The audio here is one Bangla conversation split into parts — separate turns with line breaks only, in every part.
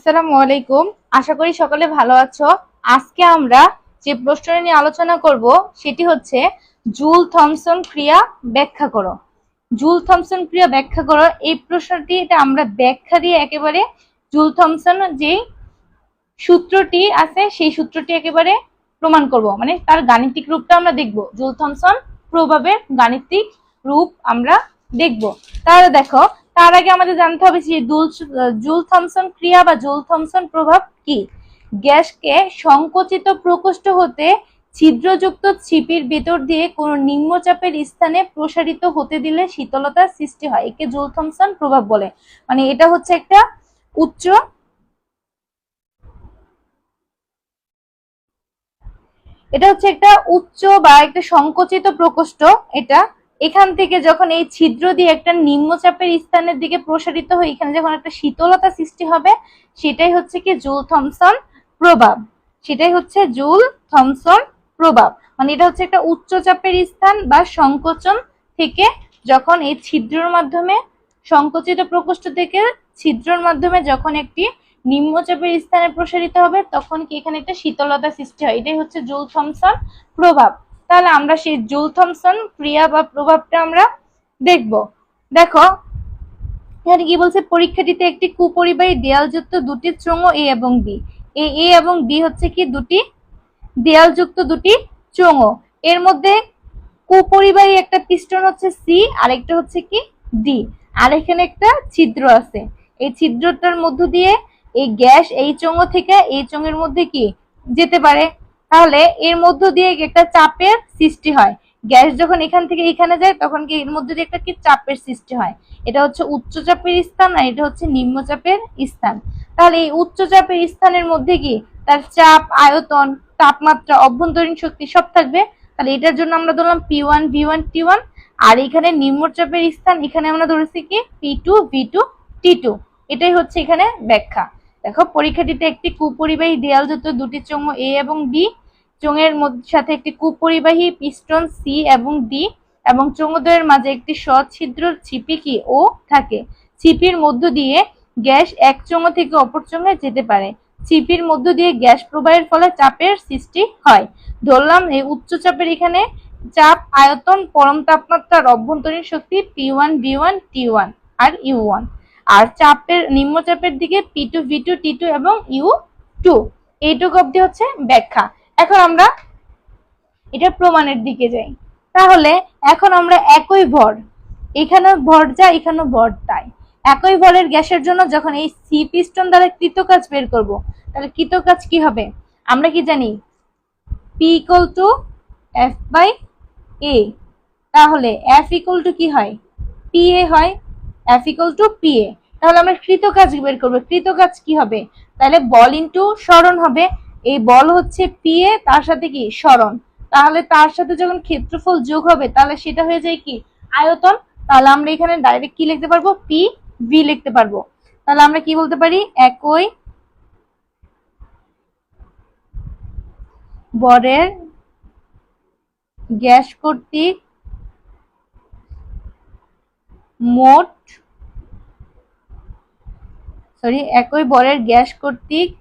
আসসালামু আলাইকুম। আশা করি সকলে ভালো আছো। আজকে আমরা যে প্রশ্নটা নিয়ে আলোচনা করব, সেটি হচ্ছে জুল থমসন ক্রিয়া ব্যাখ্যা করো। জুল থমসন ক্রিয়া ব্যাখ্যা করো, এই প্রশ্নটি এটা আমরা ব্যাখ্যা দিয়ে একেবারে জুল থমসন যে সূত্রটি আছে, সেই সূত্রটি একেবারে প্রমাণ করব। মানে তার গাণিতিক রূপটা আমরা দেখব। জুল থমসন প্রভাবের গাণিতিক রূপ আমরা দেখব। তাহলে দেখো তার আগে আমাদের জানতে হবে যে জুল থমসন ক্রিয়া বা জুল থমসন প্রভাব কি? গ্যাসকে সংকুচিত প্রকোষ্ঠ হতে ছিদ্রযুক্ত ছিপির ভেতর দিয়ে কোনো নিম্নচাপের স্থানে প্রসারিত হতে দিলে শীতলতার সৃষ্টি হয়। একে জুল থমসন প্রভাব বলে। মানে এটা হচ্ছে একটা উচ্চ এটা হচ্ছে একটা উচ্চ বা একটা সংকুচিত প্রকোষ্ঠ, এটা এখান থেকে যখন এই ছিদ্র দিয়ে একটা নিম্নচাপের স্থানের দিকে প্রসারিত হয়ে এখানে যখন একটা শীতলতা সৃষ্টি হবে, সেটাই হচ্ছে কি জুল থমসন প্রভাব। সেটাই হচ্ছে জুল থমসন প্রভাব। মানে এটা হচ্ছে একটা উচ্চচাপের স্থান বা সংকোচন থেকে যখন এই ছিদ্রর মাধ্যমে, সংকোচিত প্রকোষ্ঠ থেকে ছিদ্রর মাধ্যমে যখন একটি নিম্নচাপের স্থানে প্রসারিত হবে, তখন কি এখানে একটা শীতলতা সৃষ্টি হয়। এটাই হচ্ছে জুল থমসন প্রভাব। তাহলে আমরা সেই জুল থমসন ক্রিয়া বা প্রভাবটা আমরা দেখব। দেখো, এখানে কি বলছে? পরীক্ষাটিতে একটি কুপরিবাহী দেয়ালযুক্ত দুটি চোঙ এ এবং বি। এ এ এবং বি হচ্ছে কি? দুটি দেয়ালযুক্ত দুটি চোঙ। এর মধ্যে কুপরিবাহী একটা পিস্টন হচ্ছে সি আর একটা হচ্ছে কি? ডি। আর এখানে একটা ছিদ্র আছে। এই ছিদ্রটার মধ্য দিয়ে এই গ্যাস এই চোঙ থেকে এই চোঙের মধ্যে কি যেতে পারে? তাহলে এর মধ্য দিয়ে একটা চাপের সৃষ্টি হয়। গ্যাস যখন এখান থেকে এখানে যায়, তখন কি এর মধ্যে দিয়ে একটা কি চাপের সৃষ্টি হয়? এটা হচ্ছে উচ্চচাপের স্থান আর এটা হচ্ছে নিম্নচাপের স্থান। তাহলে এই উচ্চচাপের স্থানের মধ্যে কি তার চাপ, আয়তন, তাপমাত্রা, অভ্যন্তরীণ শক্তি সব থাকবে। তাহলে এটার জন্য আমরা ধরলাম P one V one T one আর এখানে নিম্নচাপের স্থান, এখানে আমরা ধরেছি কি P two V two T two এটাই হচ্ছে এখানে ব্যাখ্যা। দেখো, পরীক্ষাটিতে একটি কুপরিবাহী দেয়ালযুক্ত দুটি চোঙ এ এবং বি। চোঙের সাথে একটি কুপরিবাহী পিস্টন সি এবং ডি এবং চোঙদ্বয়ের মাঝে একটি সচ্ছিদ্র ছিপি কি ও থাকে। ছিপির মধ্য দিয়ে গ্যাস এক চোঙ থেকে অপর চোঙে যেতে পারে। ছিপির মধ্য দিয়ে গ্যাস প্রবাহের ফলে চাপের সৃষ্টি হয়। ধরলাম এই উচ্চচাপের এখানে চাপ, আয়তন, পরম তাপমাত্রার অভ্যন্তরীণ শক্তি P one V one T one আর ইউ ওয়ান আর চাপের, নিম্নচাপের দিকে P two V two T two এবং ইউ টু এইটুকু অব্দি হচ্ছে ব্যাখ্যা। এখন আমরা এটা প্রমাণের দিকে যাই। তাহলে এখন আমরা একই ভর। এখানে ভর যা এখানেও ভর তাই। একই ভরের গ্যাসের জন্য যখন এই সি পিস্টন দ্বারা কৃতকাজ বের করব, তাহলে কৃতকাজ কি হবে? আমরা কি জানি? P equal to F by A তাহলে এফ ইকুয়াল টু কি হয়? পি এ হয় এফ ইকুয়াল টু এ তাহলে আমরা কৃত কৃতকাজ বের করব। কৃতকাজ কি হবে? তাহলে বল ইন্টু স্মরণ হবে। এই বল হচ্ছে পি এ তার সাথে কি? স্মরণ। তাহলে তার সাথে যখন ক্ষেত্রফল যোগ হবে, তাহলে সেটা হয়ে যায় কি? আয়তন। তাহলে আমরা এখানে ডাইরেক্ট কি লিখতে পারব? পি ভি লিখতে পারব। তাহলে আমরা কি বলতে পারি? একই বরের গ্যাস কর্তৃক মোট সরি একই বরের গ্যাস কর্তৃক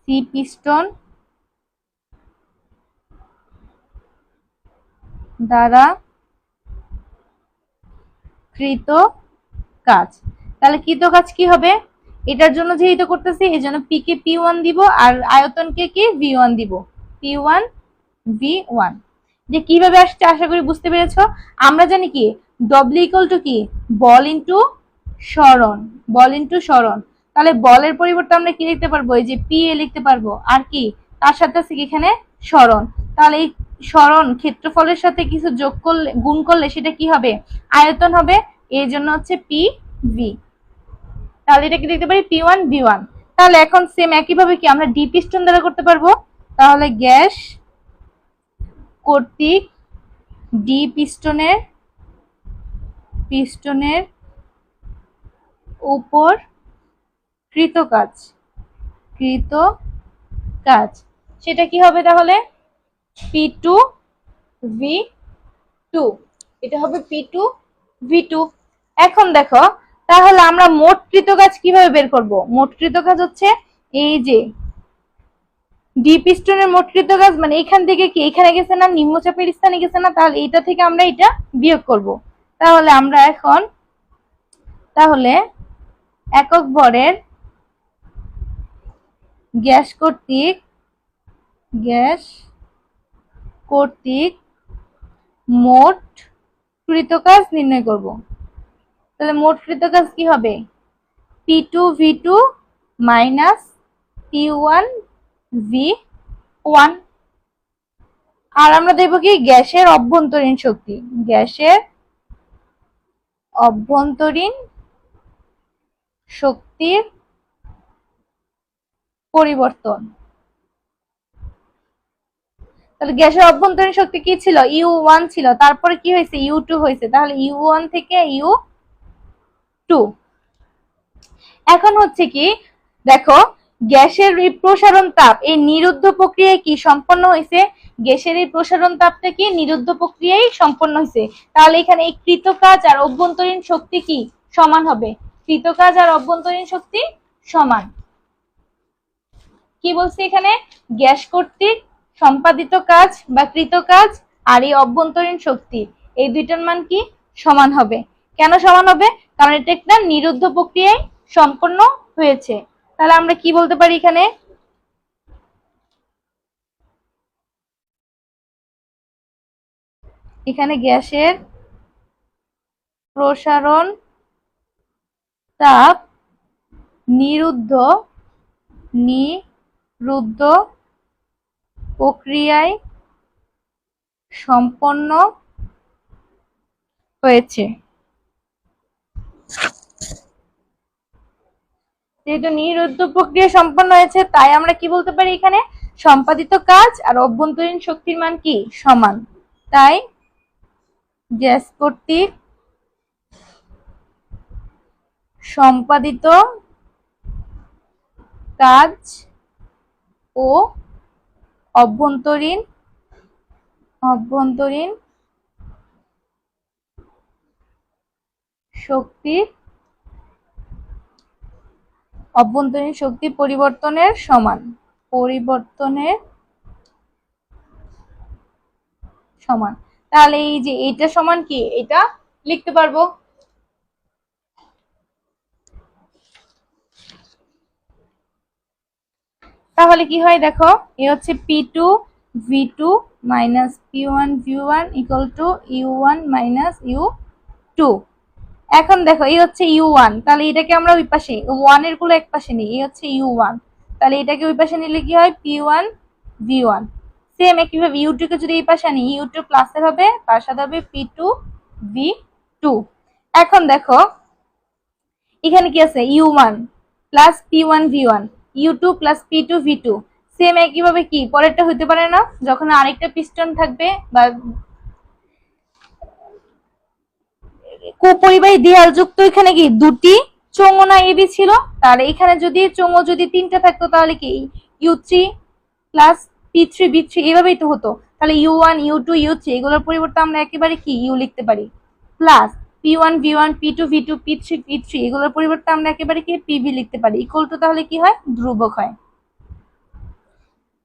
সি পিস্টন দ্বারা কৃত কাজ। তাহলে কৃত কাজ কি হবে? এটার জন্য যে যেহেতু করতেছি, এই জন্য পি কে পি ওয়ান দিব আর আয়তনকে কি? ভি ওয়ান দিব। পি ওয়ান ভি ওয়ান যে কীভাবে আসছে, আশা করি বুঝতে পেরেছ। আমরা জানি কি? ডব্লিউ ইকুয়াল টু কি? বল ইন্টু স্মরণ বল ইন্টু স্মরণ তাহলে বলের পরিবর্তে আমরা কি লিখতে পারব? এই যে পি এ লিখতে পারব। আর কি? তার সাথে আছে এখানে? স্মরণ তাহলে এই স্মরণ ক্ষেত্রফলের সাথে কিছু যোগ করলে, গুণ করলে সেটা কি হবে? আয়তন হবে। এই জন্য হচ্ছে পি ভি তাহলে এটাকে লিখতে পারি পি ওয়ান ভি ওয়ান তাহলে এখন সেম একইভাবে কি আমরা ডি পিস্টন দ্বারা করতে পারব? তাহলে গ্যাস কর্তৃক ডি পিস্টনের পিস্টনের উপর কৃত কাজ কৃত কাজ সেটা কি হবে তাহলে? P two V two. এটা হবে পি টু ভি টু। এখন দেখো, তাহলে আমরা মোট কৃতকাজ কীভাবে বের করব? মোট কৃতকাজ হচ্ছে এই যে ডি পিস্টনের মোট কৃতকাজ মানে এখান থেকে কি এখানে গেছে না, নিম্নচাপের স্থানে গেছে না, তাহলে এটা থেকে আমরা এটা বিয়োগ করব। তাহলে আমরা এখন, তাহলে একক ভরের গ্যাস কর্তৃক গ্যাস কর্তৃক মোট কৃতকাজ নির্ণয় করব। তাহলে মোট কৃতকাজ কি হবে? P two V two minus P one V one আর আমরা দেখব কি? গ্যাসের অভ্যন্তরীণ শক্তি। গ্যাসের অভ্যন্তরীণ শক্তির পরিবর্তন। তাহলে গ্যাসের অভ্যন্তরীণ শক্তি কি ছিল? ইউ ওয়ান ছিল। তারপরে কি হয়েছে? ইউ টু হয়েছে। তাহলে ইউ ওয়ান থেকে ইউ টু। এখন হচ্ছে কি, দেখো গ্যাসের এই প্রসারণ তাপ, এই নিরুদ্ধ প্রক্রিয়ায় কি সম্পন্ন হয়েছে গ্যাসের এই প্রসারণ তাপটা কি নিরুদ্ধ প্রক্রিয়ায় সম্পন্ন হয়েছে তাহলে এখানে এই কৃতকাজ আর অভ্যন্তরীণ শক্তি কি সমান হবে? কৃতকাজ আর অভ্যন্তরীণ শক্তি সমান। কি বলছি এখানে? গ্যাস কর্তৃক সম্পাদিত কাজ বা কৃত কাজ আর এই অভ্যন্তরীণ শক্তি, এই দুইটার মান কি সমান হবে? কেন সমান হবে? কারণ এটা একটা নিরুদ্ধ প্রক্রিয়ায় সম্পন্ন হয়েছে। তাহলে আমরা কি বলতে পারি এখানে? এখানে গ্যাসের প্রসারণ তাপ নিরুদ্ধ নিরুদ্ধ প্রক্রিয়ায় সম্পন্ন হয়েছে। যেহেতু নিরুদ্ধ প্রক্রিয়া সম্পন্ন হয়েছে, তাই আমরা কি বলতে পারি এখানে? সম্পাদিত কাজ আর অভ্যন্তরীণ শক্তির মান কি? সমান। তাই গ্যাস কর্তৃক সম্পাদিত কাজ ও অভ্যন্তরীণ অভ্যন্তরীণ শক্তির অভ্যন্তরীণ শক্তি পরিবর্তনের সমান পরিবর্তনের সমান। তাহলে এই যে এটা সমান কি? এটা লিখতে পারব? তাহলে কি হয় দেখো? এ হচ্ছে P two V two minus P one V one equal to U one minus U two এখন দেখো, এই হচ্ছে ইউ ওয়ান তাহলে এটাকে আমরা ওই পাশে ওয়ানেরগুলো এক পাশে নিই, এই হচ্ছে ইউ ওয়ান তাহলে এটাকে ওই পাশে নিলে কি হয়? P one V one same একইভাবে ইউ টু কে যদি এই পাশে আনি ইউ টু প্লাসের হবে, তার সাথে হবে পি টু ভি টু এখন দেখো, এখানে কি আছে? U one plus P one V one U two plus P two V two same একইভাবে কি? পরেরটা হতে পারে না, যখন আরেকটা পিস্টন থাকবে বা কুপরিবাহী দেয়াল যুক্ত এখানে কি দুটি চোঙনা এবি ছিল? তার এখানে যদি চোঙো যদি তিনটা থাকতো, তাহলে কি U three plus P three V three এভাবেই তো হতো। তাহলে U one U two U three এগুলোর পরিবর্তে আমরা একেবারে কি ইউ লিখতে পারি? Plus P one V one P two V two P three P three এগুলোর পরিবর্তে আমরা একেবারে কি পিভি লিখতে পারি। ইকুয়াল টু তাহলে কি হয়? ধ্রুবক হয়।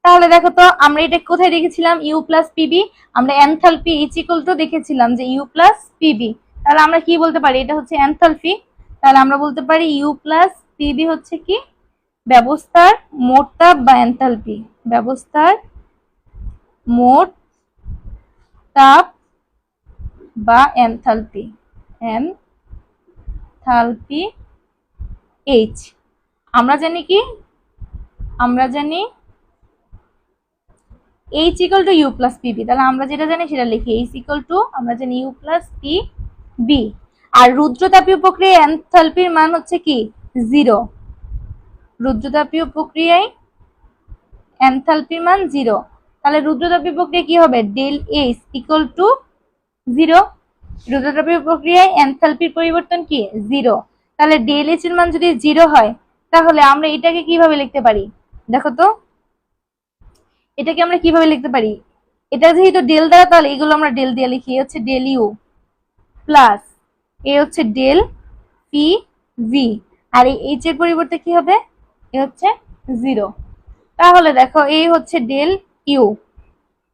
তাহলে দেখো তো, আমরা এটা কোথায় দেখেছিলাম? ইউ প্লাস পিবি আমরা এনথালপি ইচ ইকুয়াল টু দেখেছিলাম যে ইউ প্লাস পিবি তাহলে আমরা কি বলতে পারি? এটা হচ্ছে এনথালপি তাহলে আমরা বলতে পারি ইউ প্লাস পিবি হচ্ছে কি? ব্যবস্থার মোট তাপ বা এনথালপি ব্যবস্থার মোট তাপ বা এনথালপি এনথালপি এইচ আমরা জানি কি? আমরা জানি H equal to U plus PV তাহলে আমরা যেটা জানি সেটা লিখি। এইচ ইকুয়াল টু আমরা জানি ইউ প্লাস পি বি আর রুদ্রতাপীয় প্রক্রিয়ায় এনথালপির মান হচ্ছে কি? জিরো রুদ্রতাপীয় প্রক্রিয়ায় এনথালপির মান জিরো তাহলে রুদ্রতাপীয় প্রক্রিয়া কি হবে? Del H equal to zero রুদ্রতাপীয় প্রক্রিয়ায় এনথালপির পরিবর্তন কি? জিরো তাহলে ডেল এইচ এর মান যদি জিরো হয়, তাহলে আমরা এটাকে কীভাবে লিখতে পারি? দেখো তো। এটাকে আমরা কীভাবে লিখতে পারি? এটা যেহেতু ডেল দ্বারা, তাহলে এগুলো আমরা ডেল দিয়ে লিখি। হচ্ছে ডেল ইউ প্লাস এ হচ্ছে ডেল পি ভি। আর এই এইচ এর পরিবর্তে কি হবে? এ হচ্ছে জিরো। তাহলে দেখো এই হচ্ছে ডেল ইউ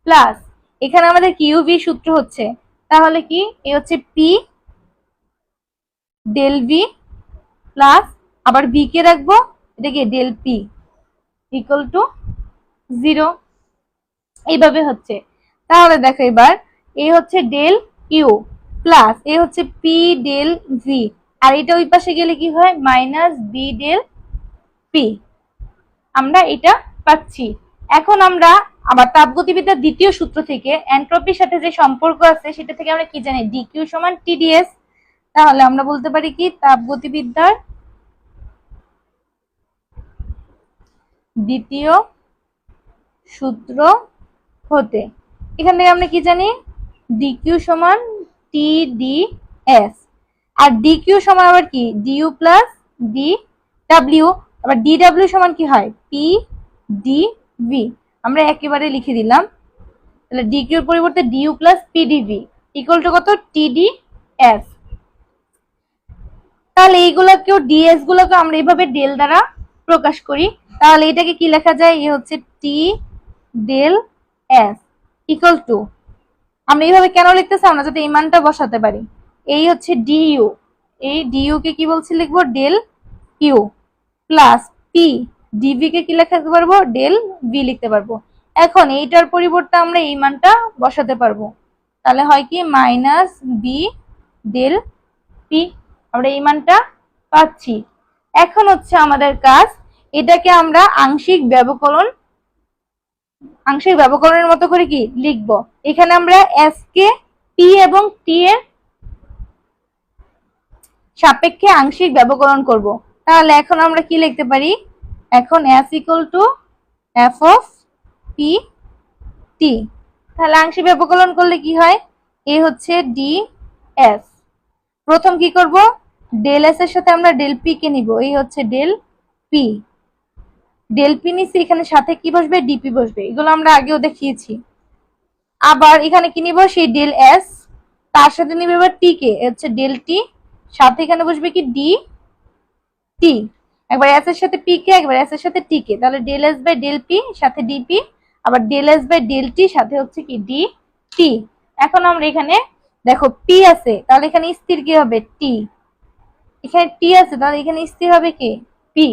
প্লাস এখানে আমাদের কিউ ভি সূত্র হচ্ছে? তাহলে কি? এ হচ্ছে পি ডেল ভি প্লাস আবার ভি কে রাখব? এটা কি? Del P equal to zero এইভাবে হচ্ছে। তাহলে দেখো এবার, এ হচ্ছে ডেল ইউ প্লাস এ হচ্ছে পি ডেল ভি। আর এটা ওই পাশে গেলে কি হয়? Minus V del P. আমরা এটা পাচ্ছি। এখন আমরা আবার তাপগতিবিদ্যার দ্বিতীয় সূত্র থেকে এন্ট্রপির সাথে যে সম্পর্ক আছে, সেটা থেকে আমরা কি জানি? ডিকিউ সমান টিডিএস তাহলে আমরা বলতে পারি কি? তাপগতিবিদ্যার দ্বিতীয় সূত্র হতে। এখান থেকে আমরা কি জানি? ডিকিউ সমান টি ডি এস আর ডিকিউ সমান আবার কি? ডিইউ প্লাস ডি ডাব্লিউ আবার ডি ডাব্লিউ সমান কি হয়? পি ডি ভি আমরা একেবারে লিখে দিলাম। তাহলে ডিকিউর পরিবর্তে DU plus PDV equal to কত? টিডি এস তাহলে এইগুলোকেও ডিএস গুলোকে আমরা এইভাবে ডেল দ্বারা প্রকাশ করি। তাহলে এটাকে কি লেখা যায়? এ হচ্ছে T del S equal to আমরা এইভাবে কেন লিখতেছি? আমরা যাতে এই মানটা বসাতে পারি। এই হচ্ছে ডিইউ এই ডিইউ কে কি বলছি লিখব? Del Q plus P. DV কে কি লেখাতে পারব? ডেল ভি লিখতে পারব। এখন এইটার পরিবর্তে আমরা এই মানটা বসাতে পারব। তাহলে হয় কি? Minus V del P. আমরা এই মানটা পাচ্ছি। এখন হচ্ছে আমাদের কাজ। এটাকে আমরা আংশিক ব্যবকলন আংশিক ব্যবকরণের মতো করে কি লিখব। এখানে আমরা এস কে পি এবং টি এর সাপেক্ষে আংশিক ব্যবকরণ করব। তাহলে এখন আমরা কি লিখতে পারি? এখন S equal to F of P T তাহলে আংশিক ব্যবকলন করলে কি হয়? এ হচ্ছে ডি এস প্রথম কি করব? ডেল এস এর সাথে আমরা ডেল পি কে নিব। এই হচ্ছে ডেল পি ডেল পি নিছি এখানে সাথে কি বসবে? ডিপি বসবে। এগুলো আমরা আগেও দেখিয়েছি। আবার এখানে কি নিব? সেই ডেল এস তার সাথে নিবে এবার টি কে হচ্ছে ডেল টি সাথে এখানে বসবে কি ডি টি একবার এস এর সাথে পি কে একবার এস এর সাথে টি কে তাহলে del S by del P সাথে ডিপি আবার del S by del T সাথে হচ্ছে কি ডি টি এখন আমরা এখানে দেখো পি আছে, তাহলে এখানে স্থির কি হবে? টি এখানে টি আছে, তাহলে এখানে স্থির হবে কি? পি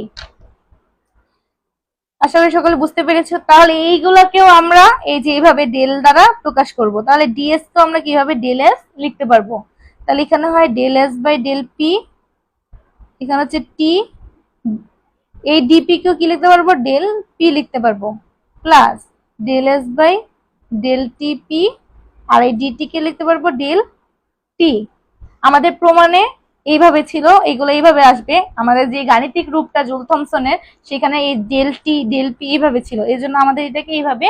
আশা করি সকলে বুঝতে পেরেছ। তাহলে এইগুলোকেও আমরা এই যে এইভাবে ডেল দ্বারা প্রকাশ করব। তাহলে ডিএস তো আমরা কীভাবে ডেল এস লিখতে পারব? তাহলে এখানে হয় del S by del P এখানে হচ্ছে টি এই ডিপি কেও কি লিখতে পারব? ডেল পি লিখতে পারব। Plus del S by del T P আর এই ডিটি কে লিখতে পারব? ডেল টি আমাদের প্রমাণে এইভাবে ছিল, এগুলো এইভাবে আসবে। আমাদের যে গাণিতিক রূপটা জুল থমসনের, সেখানে এই ডেল টি ডেল এইভাবে ছিল। এই জন্য আমাদের এটাকে এইভাবে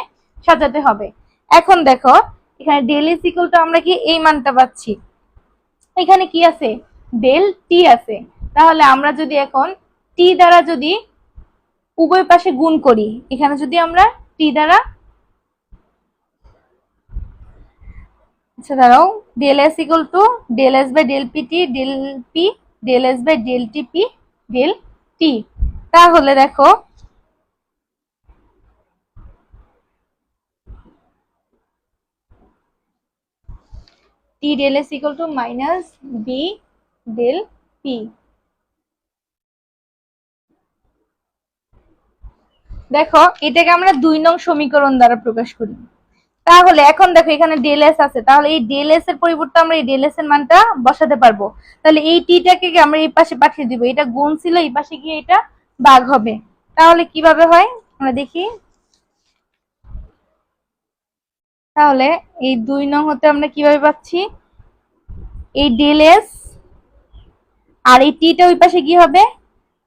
সাজাতে হবে। এখন দেখো, এখানে ডেল ইজ আমরা কি এই মানটা পাচ্ছি? এখানে কি আছে? ডেল টি আছে। তাহলে আমরা যদি এখন টি দ্বারা যদি উভয় পাশে গুণ করি, এখানে যদি আমরা টি দ্বারা আচ্ছা দাঁড়াও। Del S equal to del S by del P T del P del S by del T P del T তাহলে দেখো T del S equal to minus V del P দেখো, এটাকে আমরা দুই নং সমীকরণ দ্বারা প্রকাশ করি। তাহলে এখন দেখো এখানে ডেল এস আছে। তাহলে এই ডেল এস এর পরিবর্তে আমরা এই ডেল এস এর মানটা বসাতে পারব। তাহলে এই টিটাকে আমরা এই পাশে পাঠিয়ে দিব। এটা গুণ ছিল, এই পাশে গিয়ে এটা ভাগ হবে। তাহলে কীভাবে হয়? আমরা দেখি। তাহলে এই দুই নং হতে আমরা কীভাবে পাচ্ছি? এই ডেল এস আর এই টিটা ওই পাশে কি হবে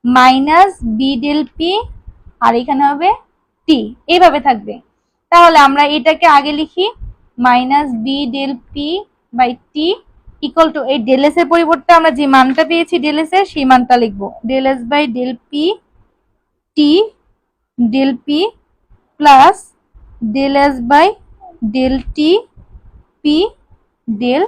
মাইনাস বি ডেল পি আর এখানে হবে টি এইভাবে থাকবে। তাহলে আমরা এটাকে আগে লিখি minus V del P by T equal to এই ডেল এস এর পরিবর্তে আমরা যে মানটা পেয়েছি ডেল এস এর, সেই মানটা লিখব। Del S by del P T del P plus del S by del T P del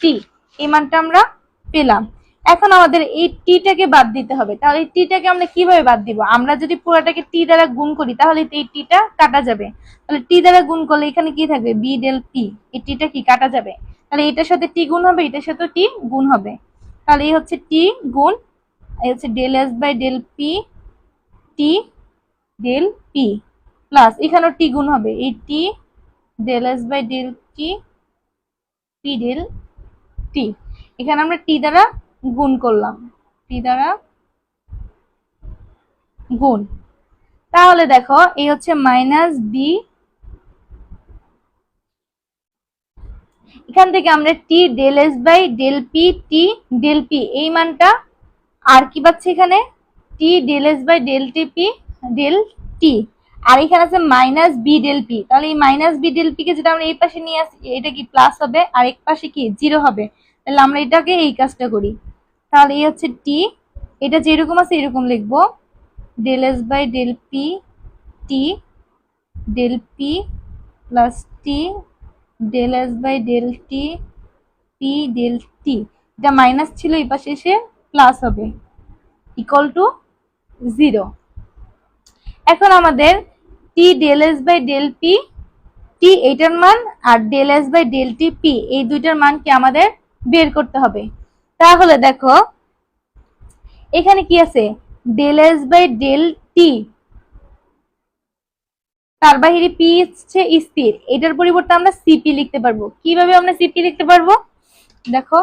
T এই মানটা আমরা পেলাম। এখন আমাদের এই টিটাকে বাদ দিতে হবে। তাহলে এই টিটাকে আমরা কীভাবে বাদ দিব? আমরা যদি পুরোটাকে টি দ্বারা গুণ করি, তাহলে এই টিটা কাটা যাবে। তাহলে টি দ্বারা গুণ করলে এখানে কি থাকবে? বি ডেল পি এই টিটা কি কাটা যাবে? তাহলে এটার সাথে টি গুণ হবে, এটার সাথে টি গুণ হবে। তাহলে এই হচ্ছে টি গুণ, এই হচ্ছে del S by del P T del P plus এখানেও টি গুণ হবে। এই T del S by del T P del T এখানে আমরা টি দ্বারা গুণ করলাম। টি দ্বারা গুণ। তাহলে দেখো, এই হচ্ছে মাইনাস বি এখান থেকে আমরা T del S by del P T del P এই মানটা আর কি পাচ্ছি এখানে? T del S by del T P del T আর এখানে আছে মাইনাস বি ডেল পি তাহলে এই মাইনাস বি ডেল পি কে যেটা আমরা এই পাশে নিয়ে আসি, এটা কি প্লাস হবে? আর এক পাশে কি? জিরো হবে। তাহলে আমরা এটাকে এই কাজটা করি। তাহলে এই হচ্ছে টি এটা যেরকম আছে এরকম লিখব। Del S by del P T del P plus T del S by del T P del T এটা মাইনাস ছিল এই পাশে এসে প্লাস হবে। ইকুয়াল টু জিরো এখন আমাদের T del S by del P T এইটার মান আর del S by del T P এই দুইটার মানকে আমাদের বের করতে হবে। তাহলে দেখো, এখানে কি আছে? Del S by del T তার বাহিরে পি হচ্ছে স্থির। এটার পরিবর্তে আমরা সিপি লিখতে পারব। কীভাবে আমরা সিপি লিখতে পারব? দেখো,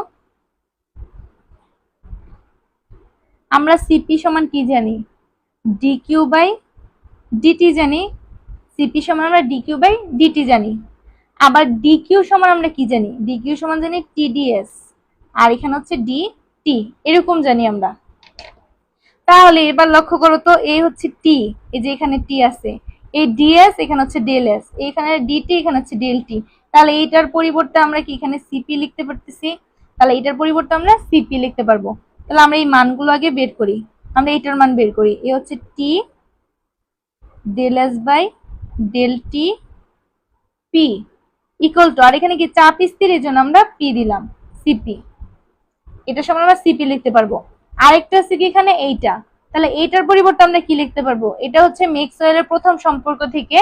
আমরা সিপি সমান কি জানি? ডি কিউ বাই ডিটি জানি। সিপি সমান আমরা ডি কিউ বাই ডিটি জানি। আবার ডি কিউ সমান আমরা কি জানি? ডি কিউ সমান জানি টিডিএস আর এখানে হচ্ছে ডি টি এরকম জানি আমরা। তাহলে এবার লক্ষ্য করো তো এই হচ্ছে টি এই যে এখানে টি আছে। এই ডিএস এখানে হচ্ছে ডেল এস এখানে ডিটি এখানে হচ্ছে ডেল টি তাহলে এইটার পরিবর্তে আমরা কি এখানে সিপি লিখতে পারতেছি? তাহলে এটার পরিবর্তে আমরা সিপি লিখতে পারব। তাহলে আমরা এই মানগুলো আগে বের করি। আমরা এটার মান বের করি। এ হচ্ছে T del S by del T P equal to আর এখানে কি চাপ স্থির, এই জন্য আমরা পি দিলাম সিপি এটার সময় আমরা সিপি লিখতে পারব। আরেকটা কি এখানে? এইটা। তাহলে এইটার পরিবর্তে আমরা কি লিখতে পারব? এটা হচ্ছে ম্যাক্সওয়েলের প্রথম সম্পর্ক থেকে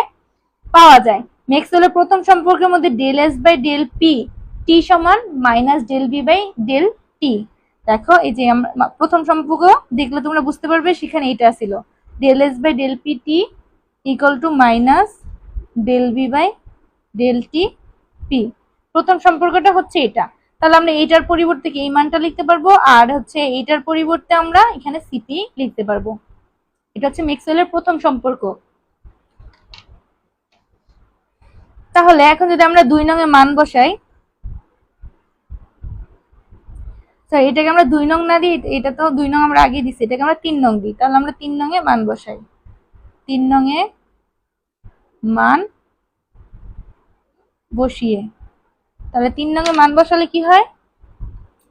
পাওয়া যায়। ম্যাক্সওয়েলের প্রথম সম্পর্কের মধ্যে del S by del P T সমান minus del B by del T দেখো, এই যে আমরা প্রথম সম্পর্ক দেখলে তোমরা বুঝতে পারবে, সেখানে এটা ছিল। Del S by del P T equal to minus del B by del T P প্রথম সম্পর্কটা হচ্ছে এটা। তাহলে আমরা এইটার পরিবর্তে কি এই মানটা লিখতে পারব? আর হচ্ছে এইটার পরিবর্তে আমরা এখানে সিপি লিখতে পারব। এটা হচ্ছে ম্যাক্সওয়েলের প্রথম সম্পর্ক। তাহলে এখন যদি আমরা দুই নং মান বসাই এটাকে আমরা দুই নং না দিই, এটা তো দুই নং আমরা আগে দিচ্ছি এটাকে আমরা তিন নং দিই। তাহলে আমরা তিন নং এ মান বসাই। তিন নং এ মান বসিয়ে তাহলে তিন নং এ মান বসালে কি হয়?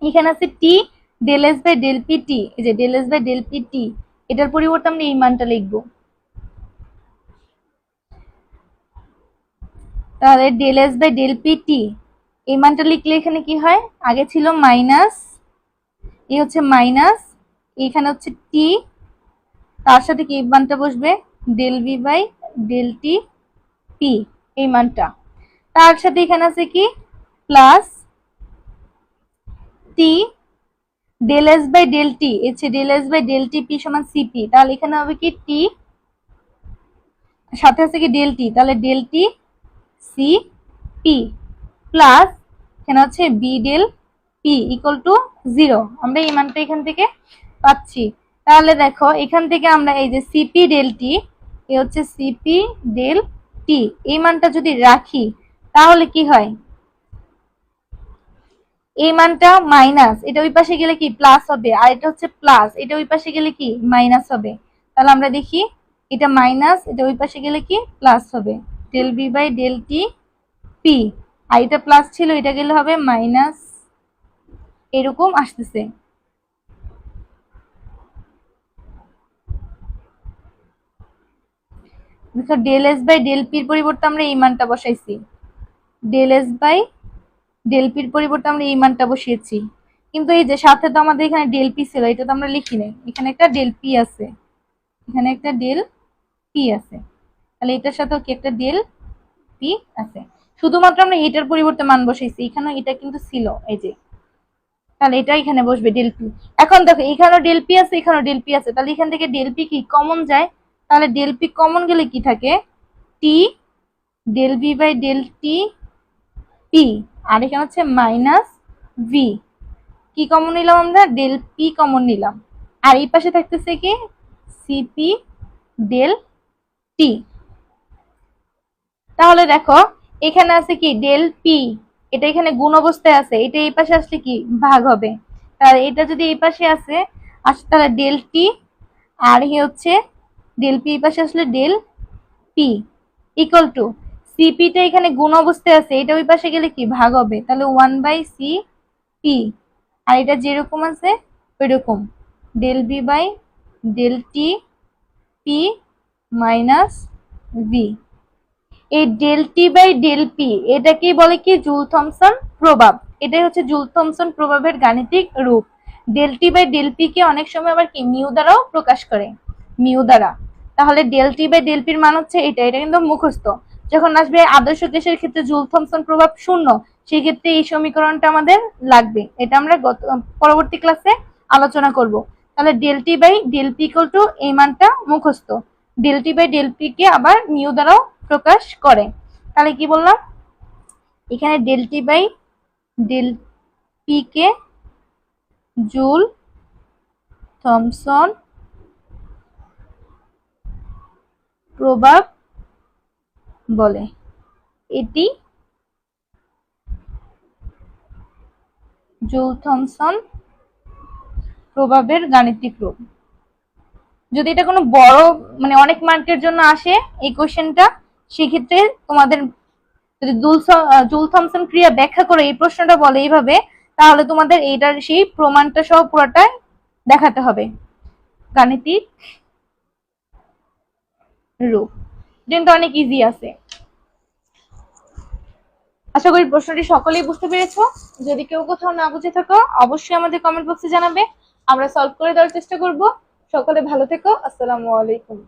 এখানে আছে T del S by del P T এই যে del S by del P T এটার পরিবর্তে আমরা এই মানটা লিখব। তাহলে del S by del P T এই মানটা লিখলে এখানে কি হয়? আগে ছিল মাইনাস এই হচ্ছে মাইনাস এখানে হচ্ছে টি তার সাথে কি মানটা বসবে? Del B by del T P এই মানটা। তার সাথে এখানে আছে কি? Plus T del S by del T হচ্ছে del S by del T P সমান সিপি তাহলে এখানে হবে কি টি সাথে আছে কি ডেল টি তাহলে del T C P plus এখানে হচ্ছে B del P equal to zero আমরা এই মানটা এখান থেকে পাচ্ছি। তাহলে দেখো, এখান থেকে আমরা এই যে সিপি ডেল টি এ হচ্ছে সিপি ডেল টি এই মানটা যদি রাখি, তাহলে কি হয়? এই মানটা মাইনাস এটা ওই পাশে গেলে কি? প্লাস হবে। আর এটা হচ্ছে প্লাস এটা ওই পাশে গেলে কি? মাইনাস হবে। তাহলে আমরা দেখি, এটা মাইনাস এটা ওই পাশে গেলে কি? প্লাস হবে। Del B by del T P আর এটা প্লাস ছিল, এটা গেলে হবে মাইনাস এরকম আসতেছে। ডেল এস বাই ডেল পির পরিবর্তে আমরা এই মানটা বসাইছি। ডেল এস বাই ডেল পির পরিবর্তে আমরা এই মানটা বসিয়েছি। কিন্তু এই যে সাথে তো আমাদের এখানে ডেল পি ছিল, এটা তো আমরা লিখি নাই। এখানে একটা ডেল পি আছে। এখানে একটা ডেল পি আছে। তাহলে এটার সাথেও কি একটা ডেল পি আছে? শুধুমাত্র আমরা এটার পরিবর্তে মান বসাইছি এখানেও এটা কিন্তু ছিল, এই যে। তাহলে এটা এখানে বসবে ডেল পি এখন দেখো, এখানেও ডেল পি আছে, এখানেও ডেল পি আছে। তাহলে এখান থেকে ডেল পি কি কমন যায়? তাহলে ডেল পি কমন গেলে কি থাকে? T del B by del T P আর এখানে হচ্ছে মাইনাস ভি কি কমন নিলাম আমরা? ডেল পি কমন নিলাম। আর এই পাশে থাকতেছে কি? সিপি ডেল টি তাহলে দেখো, এখানে আছে কি? ডেল পি এটা এখানে গুণ অবস্থায় আছে। এটা এই পাশে আসলে কি? ভাগ হবে। তাহলে এটা যদি এই পাশে আসে আসে তাহলে ডেল টি আর হচ্ছে ডেল পি এই পাশে আসলে ডেল পি ইকুয়াল টু সিপিটা এখানে গুণ অবস্থায় আছে, এটা ওই পাশে গেলে কি? ভাগ হবে। তাহলে ওয়ান বাই সি পি আর এটা যেরকম আছে, ওইরকম। Del B by del T P minus V এই del T by del P এটাকেই বলে কি? জুল থমসন প্রভাব। এটাই হচ্ছে জুল থমসন প্রভাবের গাণিতিক রূপ। Del T by del P কে অনেক সময় আবার কি? মিউ দ্বারাও প্রকাশ করে। মিউ দ্বারা। তাহলে ডেল টি বাই ডেল পির মান হচ্ছে এটা। এটা কিন্তু মুখস্থ। যখন আসবে আদর্শ গ্যাসের ক্ষেত্রে জুল থমসন প্রভাব শূন্য, সেই ক্ষেত্রে এই সমীকরণটা আমাদের লাগবে। এটা আমরা গত, পরবর্তী ক্লাসে আলোচনা করব। তাহলে del T by del P equal to এই মানটা মুখস্থ। Del T by del P কে আবার মিউ দ্বারাও প্রকাশ করে। তাহলে কি বললাম? এখানে del T by del P K Joule Thomson প্রভাব বলে। এটি জুল থমসন প্রভাবের গাণিতিক রূপ। যদি এটা কোনো বড় মানে অনেক মার্কের জন্য আসে এই কোশ্চেনটা সেক্ষেত্রে তোমাদের যদি জুল থমসন ক্রিয়া ব্যাখ্যা করে এই প্রশ্নটা বলে এইভাবে, তাহলে তোমাদের এইটার সেই প্রমাণটা সহ পুরোটাই দেখাতে হবে। গাণিতিক রূপ। কিন্তু অনেক ইজি আছে। আশা করি প্রশ্নটি সকলেই বুঝতে পেরেছ। যদি কেউ কোথাও না বুঝে থাকো, অবশ্যই আমাদের কমেন্ট বক্সে জানাবে। আমরা সলভ করে দেওয়ার চেষ্টা করব। সকলে ভালো থেকো। আসসালামু আলাইকুম।